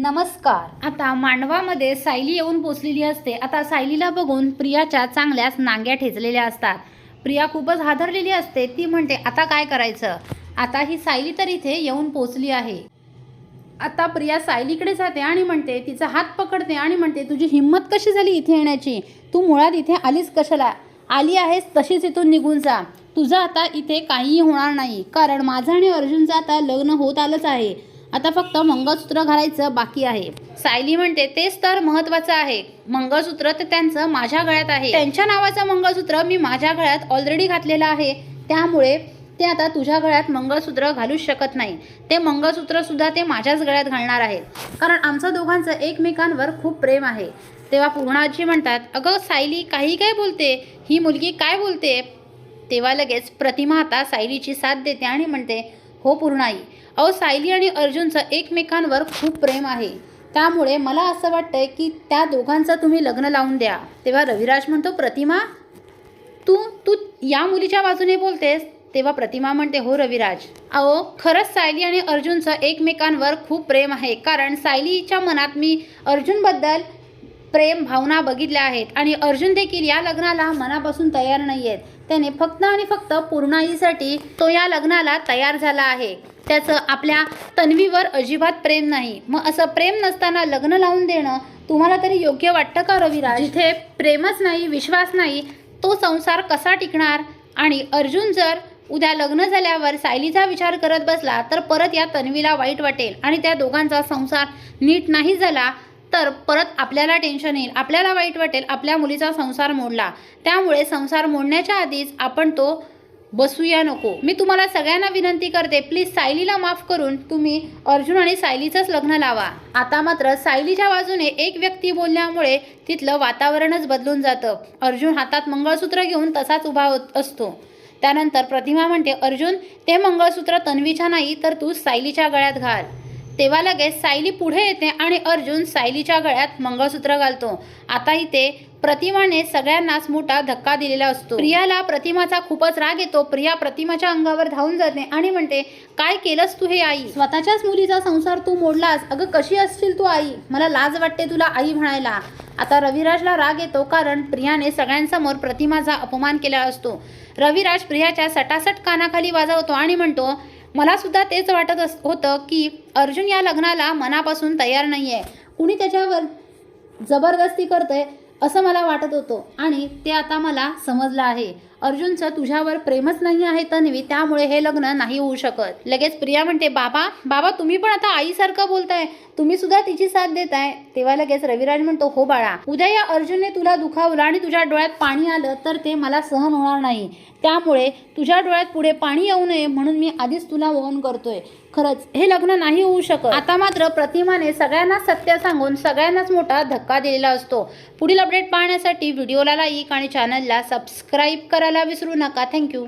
नमस्कार. आता मांडवामध्ये सायली येऊन पोचलेली असते. आता सायलीला बघून प्रियाच्या चांगल्याच नांग्या ठेचलेल्या असतात. प्रिया खूपच हादरलेली असते. ती म्हणते आता काय करायचं? आता ही सायली तर इथे येऊन पोचली आहे. आता प्रिया सायलीकडे जाते आणि म्हणते तिचा हात पकडते आणि म्हणते तुझी हिंमत कशी झाली इथे येण्याची? तू मुळात इथे आलीच कशाला? आली आहेस तशीच इथून निघून जा. तुझं आता इथे काहीही होणार नाही. कारण माझं आणि अर्जुनचं आता लग्न होत आलंच आहे. आता फक्त मंगळसूत्र घालायचं बाकी आहे. सायली म्हणते तेच तर महत्वाचं आहे. मंगळसूत्र तर त्यांचं माझ्या गळ्यात आहे. त्यांच्या नावाचं मंगळसूत्र मी माझ्या गळ्यात ऑलरेडी घातलेलं आहे. त्यामुळे ते आता तुझ्या गळ्यात मंगळसूत्र घालूच शकत नाही. ते मंगळसूत्र सुद्धा ते माझ्याच गळ्यात घालणार आहेत कारण आमचं दोघांचं एकमेकांवर खूप प्रेम आहे. तेव्हा पूर्णाजी म्हणतात अगं सायली काही काय बोलते? ही मुलगी काय बोलते? तेव्हा लगेच प्रतिमा आता सायलीची साथ देते आणि म्हणते हो पूर्णाई अहो सायली आणि अर्जुनचं एकमेकांवर खूप प्रेम आहे. त्यामुळे मला असं वाटतंय की त्या दोघांचं तुम्ही लग्न लावून द्या. तेव्हा रविराज म्हणतो प्रतिमा तू तू या मुलीच्या बाजूने बोलतेस. तेव्हा प्रतिमा म्हणते हो रविराज. अहो खरंच सायली आणि अर्जुनचं एकमेकांवर खूप प्रेम आहे. कारण सायलीच्या मनात मी अर्जुनबद्दल प्रेम भावना बघितल्या आहेत. आणि अर्जुन देखील या लग्नाला मनापासून तयार नाही आहेत त्याने फक्त आणि फक्त पूर्णाईसाठी तो या लग्नाला तयार झाला आहे. त्याचं आपल्या तन्वीवर अजिबात प्रेम नाही. मग असं प्रेम नसताना लग्न लावून देणं तुम्हाला तरी योग्य वाटतं का रविराज? जिथे प्रेमच नाही विश्वास नाही तो संसार कसा टिकणार? आणि अर्जुन जर उद्या लग्न झाल्यावर सायलीचा विचार करत बसला तर परत या तन्वीला वाईट वाटेल आणि त्या दोघांचा संसार नीट नाही झाला तर परत आपल्याला टेन्शन येईल. आपल्याला वाईट वाटेल. आपल्या मुलीचा संसार मोडला. त्यामुळे संसार मोडण्याच्या आधीच आपण तो बसूया नको. मी तुम्हाला सगळ्यांना विनंती करते प्लीज सायलीला माफ करून तुम्ही अर्जुन आणि सायलीचंच लग्न लावा. आता मात्र सायलीच्या बाजूने एक व्यक्ती बोलल्यामुळे तिथलं वातावरणच बदलून जातं. अर्जुन हातात मंगळसूत्र घेऊन तसाच उभा होत असतो. त्यानंतर प्रतिमा म्हणते अर्जुन ते मंगळसूत्र तन्वीच्या नाही तर तू सायलीच्या गळ्यात घाल. तेव्हा लगेच सायली पुढे येते आणि अर्जुन सायलीच्या गळ्यात मंगळसूत्र घालतो. आता इथे प्रतिमाने सगळ्यांनाच मोठा धक्का दिलेला असतो. प्रियाला प्रतिमाचा खूपच राग येतो. प्रिया प्रतिमाच्या अंगावर धावून जाते आणि म्हणते काय केलंस तू हे आई? स्वतःच्याच मुलीचा संसार तू मोडलास. अगं कशी असशील तू आई? मला लाज वाटते तुला आई म्हणायला. आता रविराजला राग येतो कारण प्रियाने सगळ्यांसमोर प्रतिमाचा अपमान केला असतो. रविराज प्रियाच्या सटासट कानाखाली वाजवतो आणि म्हणतो मला सुद्धा तेच वाटत अस होतं की अर्जुन या लग्नाला मनापासून तयार नाही आहे कुणी त्याच्यावर जबरदस्ती करतंय असं मला वाटत होतं आणि ते आता मला समजलं आहे. अर्जुनचं तुझ्यावर प्रेमच नाही आहे तन्वी त्यामुळे हे लग्न नाही होऊ शकत. लगेच प्रिया म्हणते बाबा बाबा तुम्ही पण आता आईसारखं बोलताय. तुम्ही सुद्धा तिची साथ देताय. तेव्हा लगेच रविराज म्हणतो हो बाळा उद्या या अर्जुनने तुला दुखावलं आणि तुझ्या डोळ्यात पाणी आलं तर ते मला सहन होणार नाही. त्यामुळे तुझ्या डोळ्यात पुढे पाणी येऊ नये म्हणून मी आधीच तुला वहन करतोय. खरंच हे लग्न नाही होऊ शकत. आता मात्र प्रतिमाने सगळ्यांना सत्य सांगून सगळ्यांनाच मोठा धक्का दिलेला असतो. पुढील अपडेट पाहण्यासाठी व्हिडिओला लाईक आणि चॅनलला सबस्क्राईब करायला विसरू नका. थँक्यू